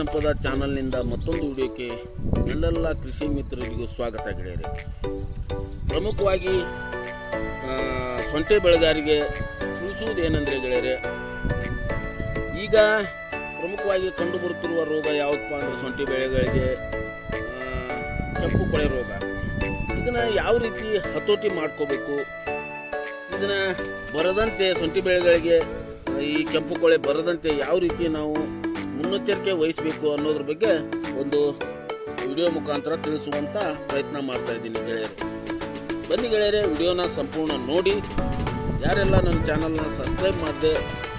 ಸಂಪದ ಚಾನಲ್ನಿಂದ ಮತ್ತೊಂದು ವಿಡಿಯೋಕ್ಕೆ ನನ್ನೆಲ್ಲ ಕೃಷಿ ಮಿತ್ರರಿಗೂ ಸ್ವಾಗತ ಗೆಳೆಯರೆ. ಪ್ರಮುಖವಾಗಿ ಸೊಂಟೆ ಬೆಳೆಗಾರಿಗೆ ತಿಳಿಸುವುದೇನೆಂದರೆ ಗೆಳೆಯರೆ, ಈಗ ಪ್ರಮುಖವಾಗಿ ಕಂಡುಬರುತ್ತಿರುವ ರೋಗ ಯಾವುದಪ್ಪ ಅಂದರೆ ಸೊಂಟೆ ಬೆಳೆಗಳಿಗೆ ಕೆಂಪು ಕೊಳೆ ರೋಗ. ಇದನ್ನು ಯಾವ ರೀತಿ ಹತೋಟಿ ಮಾಡ್ಕೋಬೇಕು? ಇದನ್ನು ಬರದಂತೆ ಶುಂಠಿ ಬೆಳೆಗಳಿಗೆ ಈ ಕೆಂಪು ಕೊಳೆ ಬರದಂತೆ ಯಾವ ರೀತಿ ನಾವು ಮುನ್ನೆಚ್ಚರಿಕೆ ವಹಿಸಬೇಕು ಅನ್ನೋದ್ರ ಬಗ್ಗೆ ಒಂದು ವಿಡಿಯೋ ಮುಖಾಂತರ ತಿಳಿಸುವಂಥ ಪ್ರಯತ್ನ ಮಾಡ್ತಾ ಇದ್ದೀನಿ ಗೆಳೆಯರು. ಬನ್ನಿ ಗೆಳೆಯರೇ, ವಿಡಿಯೋನ ಸಂಪೂರ್ಣ ನೋಡಿ. ಯಾರೆಲ್ಲ ನನ್ನ ಚಾನಲ್ನ ಸಬ್ಸ್ಕ್ರೈಬ್ ಮಾಡಿದೆ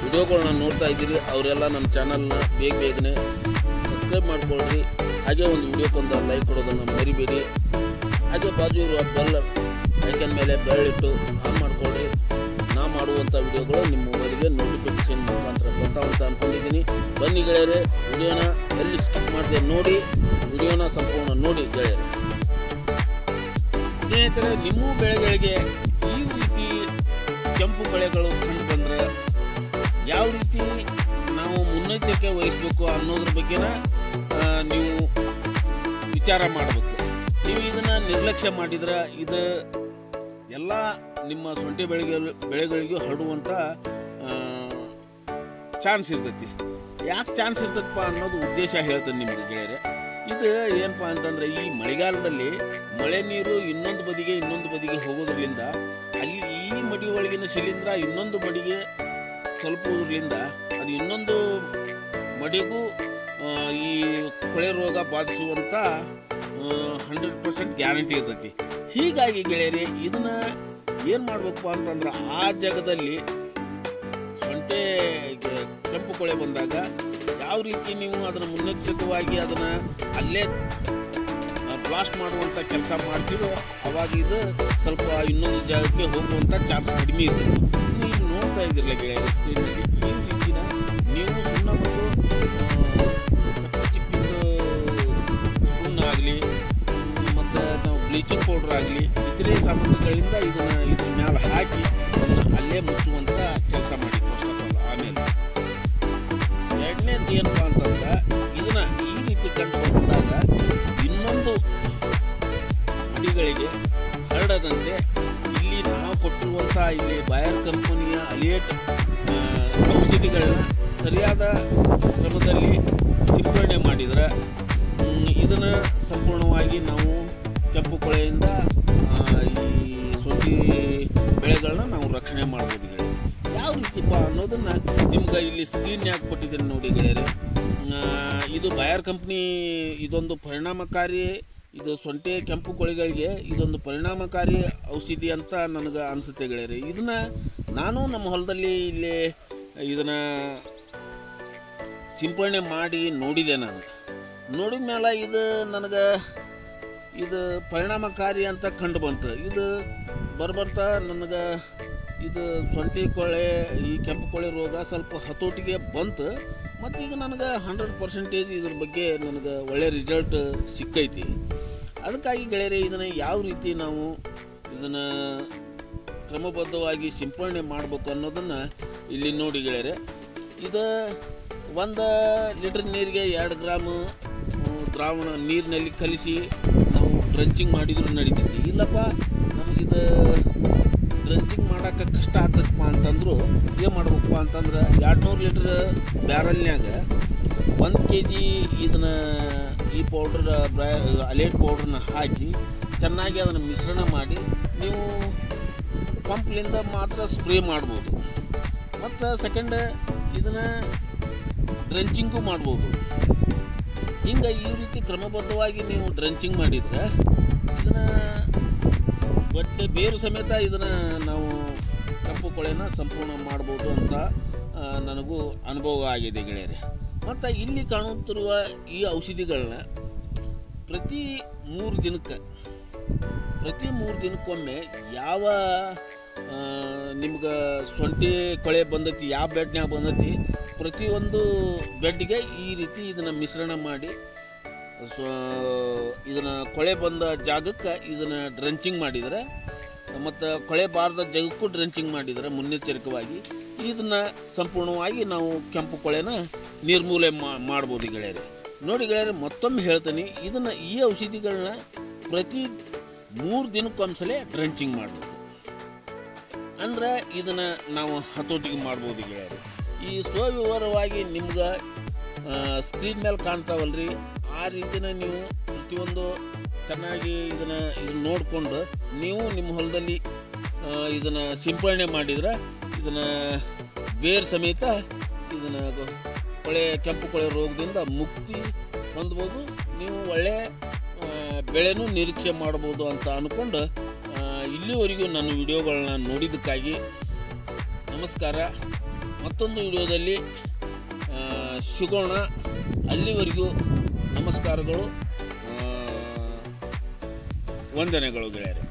ವಿಡಿಯೋಗಳನ್ನ ನೋಡ್ತಾ ಇದ್ದೀರಿ, ಅವರೆಲ್ಲ ನನ್ನ ಚಾನಲ್ನ ಬೇಗ ಬೇಗನೆ ಸಬ್ಸ್ಕ್ರೈಬ್ ಮಾಡಿಕೊಳ್ಳ್ರಿ ಹಾಗೆ ಒಂದು ವಿಡಿಯೋಕ್ಕೊಂದು ಲೈಕ್ ಕೊಡೋದನ್ನು ಮರಿಬೇಡಿ. ಹಾಗೆ ಬಾಜು ಇರುವ ಬೆಲ್ ಐಕನ್ ಮೇಲೆ ಬೆರಳಿಟ್ಟು ಆನ್ ಮಾಡ್ಕೊಳ್ರಿ. ನಾ ಮಾಡುವಂಥ ವಿಡಿಯೋಗಳು ನಿಮ್ಮ ಮೊಬೈಲ್ಗೆ ನೋಟಿಫಿಕೇಶನ್ ಮುಖಾಂತರ ಬರ್ತಾವ ಅಂತ ಅಂದ್ಕೊಂಡಿದ್ದೀನಿ ಬನ್ನಿ ಗೆಳೆಯರೆ, ವಿಡಿಯೋನ ಎಲ್ಲಿ ಸ್ಕಿಪ್ ಮಾಡದೆ ನೋಡಿ, ವಿಡಿಯೋನ ಸಂಪೂರ್ಣ ನೋಡಿ ಗೆಳೆಯರೆ. ಸ್ನೇಹಿತರೆ, ನಿಮ್ಮ ಬೆಳೆಗಳಿಗೆ ಈ ರೀತಿ ಕೆಂಪು ಬೆಳೆಗಳು ಕಂಡು ಬಂದರೆ ಯಾವ ರೀತಿ ನಾವು ಮುನ್ನೆಚ್ಚರಿಕೆ ವಹಿಸಬೇಕು ಅನ್ನೋದ್ರ ಬಗ್ಗೆನ ನೀವು ವಿಚಾರ ಮಾಡಬೇಕು. ನೀವು ಇದನ್ನು ನಿರ್ಲಕ್ಷ್ಯ ಮಾಡಿದ್ರೆ ಇದು ಎಲ್ಲ ನಿಮ್ಮ ಸೊಂಟೆ ಬೆಳೆಗೆ, ಬೆಳೆಗಳಿಗೂ ಹರಡುವಂಥ ಚಾನ್ಸ್ ಇರ್ತೈತಿ. ಯಾಕೆ ಚಾನ್ಸ್ ಇರ್ತದಪ್ಪ ಅನ್ನೋದು ಉದ್ದೇಶ ಹೇಳ್ತೇನೆ ನಿಮಗೆ ಗೆಳೆಯರೆ. ಇದು ಏನಪ್ಪ ಅಂತಂದ್ರೆ, ಈ ಮಳೆಗಾಲದಲ್ಲಿ ಮಳೆ ನೀರು ಇನ್ನೊಂದು ಬದಿಗೆ ಇನ್ನೊಂದು ಬದಿಗೆ ಹೋಗೋದ್ರಿಂದ, ಅಲ್ಲಿ ಈ ಮಡಿ ಒಳಗಿನ ಶಿಲೀಂಧ್ರ ಇನ್ನೊಂದು ಮಡಿಗೆ ತಲುಪುವುದರಿಂದ, ಅದು ಇನ್ನೊಂದು ಮಡಿಗೂ ಈ ಕೊಳೆ ರೋಗ ಬಾಧಿಸುವಂಥ ಹಂಡ್ರೆಡ್ ಪರ್ಸೆಂಟ್ ಗ್ಯಾರಂಟಿ ಇರ್ತೈತಿ. ಹೀಗಾಗಿ ಗೆಳೆಯರಿ, ಇದನ್ನ ಏನು ಮಾಡಬೇಕು ಅಂತಂದ್ರೆ ಆ ಜಾಗದಲ್ಲಿ ಸೊಂಟೆ ಕೆಂಪು ಕೊಳೆ ಬಂದಾಗ ಯಾವ ರೀತಿ ನೀವು ಅದನ್ನು ಮುನ್ನೆಚ್ಚರಿತವಾಗಿ ಅದನ್ನು ಅಲ್ಲೇ ಬ್ಲಾಸ್ಟ್ ಮಾಡುವಂಥ ಕೆಲಸ ಮಾಡ್ತೀರೋ ಅವಾಗ ಇದು ಸ್ವಲ್ಪ ಇನ್ನೊಂದು ಜಾಗಕ್ಕೆ ಹೋಗುವಂಥ ಚಾನ್ಸ್ ಕಡಿಮೆ ಇದೆ ನೀವು ನೋಡ್ತಾ ಇದ್ದಿರಲ್ಲ ಗೆಳೆಯರ ಸ್ಕ್ರೀನಲ್ಲಿ ಈ ರೀತಿನ ನೀವು ಸುಣ್ಣ ಆ, ಚಿಕ್ಕದು ಸುಣ್ಣ ಆಗಲಿ ಮತ್ತು ನಾವು ಬ್ಲೀಚಿಂಗ್ ಪೌಡ್ರ್ ಆಗಲಿ ಇತರೆ ಸಾಮಗ್ರಿಗಳಿಂದ ಇದನ್ನು ಇದ್ರ ಮ್ಯಾಲ ಹಾಕಿ ಅದನ್ನು ಅಲ್ಲೇ ಮುಚ್ಚುವಂಥ ಕೆಲಸ ಮಾಡಿ ಆಮೇಲೆ ಎರಡನೇದು ಏನಪ್ಪ ಅಂತಂದ್ರೆ ಇದನ್ನ ಈ ರೀತಿ ಕಂಡು ಬಂದಾಗ ಇನ್ನೊಂದು ಗುಡಿಗಳಿಗೆ ಹರಡದಂತೆ ಇಲ್ಲಿ ನಾವು ಕೊಟ್ಟಿರುವಂಥ ಇಲ್ಲಿ ಬಾಯರ್ ಕಂಪನಿಯ ಅಲಿಯೇಟ್ ಔಷಧಿಗಳನ್ನ ಸರಿಯಾದ ಕ್ರಮದಲ್ಲಿ ಸಿಂಪಡಣೆ ಮಾಡಿದ್ರೆ ಇದನ್ನು ಸಂಪೂರ್ಣವಾಗಿ ನಾವು ಕೆಂಪು ಕೊಳೆಯಿಂದ ಯಾವ ಅನ್ನೋದನ್ನ ನಿಮ್ಗೆ ಇಲ್ಲಿ ಸ್ಕ್ರೀನ್ಯಾಗ ಕೊಟ್ಟಿದ್ದೀನಿ ನೋಡಿ ಗೆಳೆಯರೆ. ಇದು ಬಾಯರ್ ಕಂಪ್ನಿ ಇದೊಂದು ಪರಿಣಾಮಕಾರಿ, ಇದು ಸೊಂಟೆ ಕೆಂಪು ಕೋಳಿಗಳಿಗೆ ಇದೊಂದು ಪರಿಣಾಮಕಾರಿ ಔಷಧಿ ಅಂತ ನನಗೆ ಅನಿಸುತ್ತೆ ಗೆಳೆಯರೆ. ಇದನ್ನ ನಾನು ನಮ್ಮ ಹೊಲದಲ್ಲಿ ಇಲ್ಲಿ ಇದನ್ನ ಸಿಂಪಡಣೆ ಮಾಡಿ ನೋಡಿದೆ ನಾನು. ನೋಡಿದ ಮೇಲೆ ಇದು ನನಗೆ ಇದು ಪರಿಣಾಮಕಾರಿ ಅಂತ ಕಂಡು ಬಂತು. ಇದು ಬರ್ಬರ್ತಾ ನನಗೆ ಇದು ಸೊಂಟಿ ಕೊಳೆ, ಈ ಕೆಂಪು ಕೊಳೆ ರೋಗ ಸ್ವಲ್ಪ ಹತೋಟಿಗೆ ಬಂತು. ಮತ್ತು ಈಗ ನನಗೆ ಹಂಡ್ರೆಡ್ ಪರ್ಸೆಂಟೇಜ್ ಇದ್ರ ಬಗ್ಗೆ ನನಗೆ ಒಳ್ಳೆ ರಿಸಲ್ಟ್ ಸಿಕ್ಕೈತಿ. ಅದಕ್ಕಾಗಿ ಗೆಳೆಯರೆ, ಇದನ್ನು ಯಾವ ರೀತಿ ನಾವು ಇದನ್ನು ಕ್ರಮಬದ್ಧವಾಗಿ ಸಿಂಪಡಣೆ ಮಾಡಬೇಕು ಅನ್ನೋದನ್ನು ಇಲ್ಲಿ ನೋಡಿ ಗೆಳೆಯರೆ. ಇದು ಒಂದು ಲೀಟ್ರ್ ನೀರಿಗೆ ಎರಡು ಗ್ರಾಮು ದ್ರಾವಣ ನೀರಿನಲ್ಲಿ ಕಲಿಸಿ ನಾವು ಡ್ರಂಚಿಂಗ್ ಮಾಡಿದರೂ ನಡೀತೈತಿ. ಇಲ್ಲಪ್ಪ ನಮಗಿದು ಡ್ರಂಚಿಂಗ್ ಮಾಡೋಕೆ ಕಷ್ಟ ಆಗ್ತದಪ್ಪ ಅಂತಂದ್ರು, ಏನು ಮಾಡ್ಬೇಕಪ್ಪ ಅಂತಂದ್ರೆ ಎರಡು ನೂರು ಲೀಟ್ರ್ ಬ್ಯಾರಲ್ನ್ಯಾಗ ಒಂದು ಕೆ ಜಿ ಇದನ್ನ ಈ ಪೌಡ್ರ್ ಅಲೇಟ್ ಪೌಡ್ರನ್ನ ಹಾಕಿ ಚೆನ್ನಾಗಿ ಅದನ್ನು ಮಿಶ್ರಣ ಮಾಡಿ ನೀವು ಪಂಪ್ಲಿಂದ ಮಾತ್ರ ಸ್ಪ್ರೇ ಮಾಡ್ಬೋದು. ಮತ್ತು ಸೆಕೆಂಡ್ ಇದನ್ನು ಡ್ರಂಚಿಂಗು ಮಾಡ್ಬೋದು. ಹಿಂಗೆ ಈ ರೀತಿ ಕ್ರಮಬದ್ಧವಾಗಿ ನೀವು ಡ್ರಂಚಿಂಗ್ ಮಾಡಿದರೆ ಇದನ್ನು ಬಟ್ಟೆ ಬೇರು ಸಮೇತ ಇದನ್ನು ನಾವು ಕಪ್ಪು ಕೊಳೆನ ಸಂಪೂರ್ಣ ಮಾಡ್ಬೋದು ಅಂತ ನನಗೂ ಅನುಭವ ಆಗಿದೆ ಗೆಳೆಯರೆ. ಮತ್ತು ಇಲ್ಲಿ ಕಾಣುತ್ತಿರುವ ಈ ಔಷಧಿಗಳನ್ನ ಪ್ರತಿ ಮೂರು ದಿನಕ್ಕೆ, ಪ್ರತಿ ಮೂರು ದಿನಕ್ಕೊಮ್ಮೆ ಯಾವ ನಿಮ್ಗೆ ಸೊಂಟಿ ಕೊಳೆ ಬಂದೈತಿ, ಯಾವ ಬೆಡ್ನ್ಯಾಗ ಬಂದೈತಿ, ಪ್ರತಿಯೊಂದು ಬೆಡ್ಗೆ ಈ ರೀತಿ ಇದನ್ನು ಮಿಶ್ರಣ ಮಾಡಿ ಸೊ ಇದನ್ನು ಕೊಳೆ ಬಂದ ಜಾಗಕ್ಕೆ ಇದನ್ನು ಡ್ರಂಚಿಂಗ್ ಮಾಡಿದರೆ. ಮತ್ತು ಕೊಳೆ ಬಾರದ ಜಾಗಕ್ಕೂ ಡ್ರೆಂಚಿಂಗ್ ಮಾಡಿದರೆ ಮುನ್ನೆಚ್ಚರಿಕವಾಗಿ. ಇದನ್ನು ಸಂಪೂರ್ಣವಾಗಿ ನಾವು ಕೆಂಪು ಕೊಳೆನ ನಿರ್ಮೂಲನೆ ಮಾಡ್ಬೋದು ಗೆಳೆಯರೆ. ನೋಡಿ ಗೆಳೆಯರೆ, ಮತ್ತೊಮ್ಮೆ ಹೇಳ್ತೀನಿ, ಇದನ್ನು ಈ ಔಷಧಿಗಳನ್ನ ಪ್ರತಿ ಮೂರು ದಿನಕ್ಕೊಂದ್ಸಲೇ ಡ್ರೆಂಚಿಂಗ್ ಮಾಡ್ಬೋದು. ಅಂದ್ರೆ ಇದನ್ನು ನಾವು ಹತೋಟಿಗೆ ಮಾಡ್ಬೋದು ಗೆಳೆಯರು. ಈ ಸ್ವವಿವರವಾಗಿ ನಿಮ್ಗೆ ಸ್ಕ್ರೀನ್ ಮೇಲೆ ಕಾಣ್ತಾವಲ್ರಿ. ಆ ರೀತಿನ ನೀವು ಪ್ರತಿಯೊಂದು ಚೆನ್ನಾಗಿ ಇದನ್ನು ಇದನ್ನು ನೋಡಿಕೊಂಡು ನೀವು ನಿಮ್ಮ ಹೊಲದಲ್ಲಿ ಇದನ್ನು ಸಿಂಪಡಣೆ ಮಾಡಿದ್ರೆ ಇದನ್ನು ಬೇರು ಸಮೇತ ಇದನ್ನು ಕೊಳೆ, ಕೆಂಪು ಕೊಳೆ ರೋಗದಿಂದ ಮುಕ್ತಿ ಹೊಂದ್ಬೋದು. ನೀವು ಒಳ್ಳೆಯ ಬೆಳೆನೂ ನಿರೀಕ್ಷೆ ಮಾಡ್ಬೋದು ಅಂತ ಅಂದ್ಕೊಂಡು ಇಲ್ಲಿವರೆಗೂ ನನ್ನ ವಿಡಿಯೋಗಳನ್ನ ನೋಡಿದ್ದಕ್ಕಾಗಿ ನಮಸ್ಕಾರ. ಮತ್ತೊಂದು ವಿಡಿಯೋದಲ್ಲಿ ಸಿಗೋಣ. ಅಲ್ಲಿವರೆಗೂ ನಮಸ್ಕಾರಗಳು. ವಂದನೆಗಳು ಗೆಳೆಯರೆ.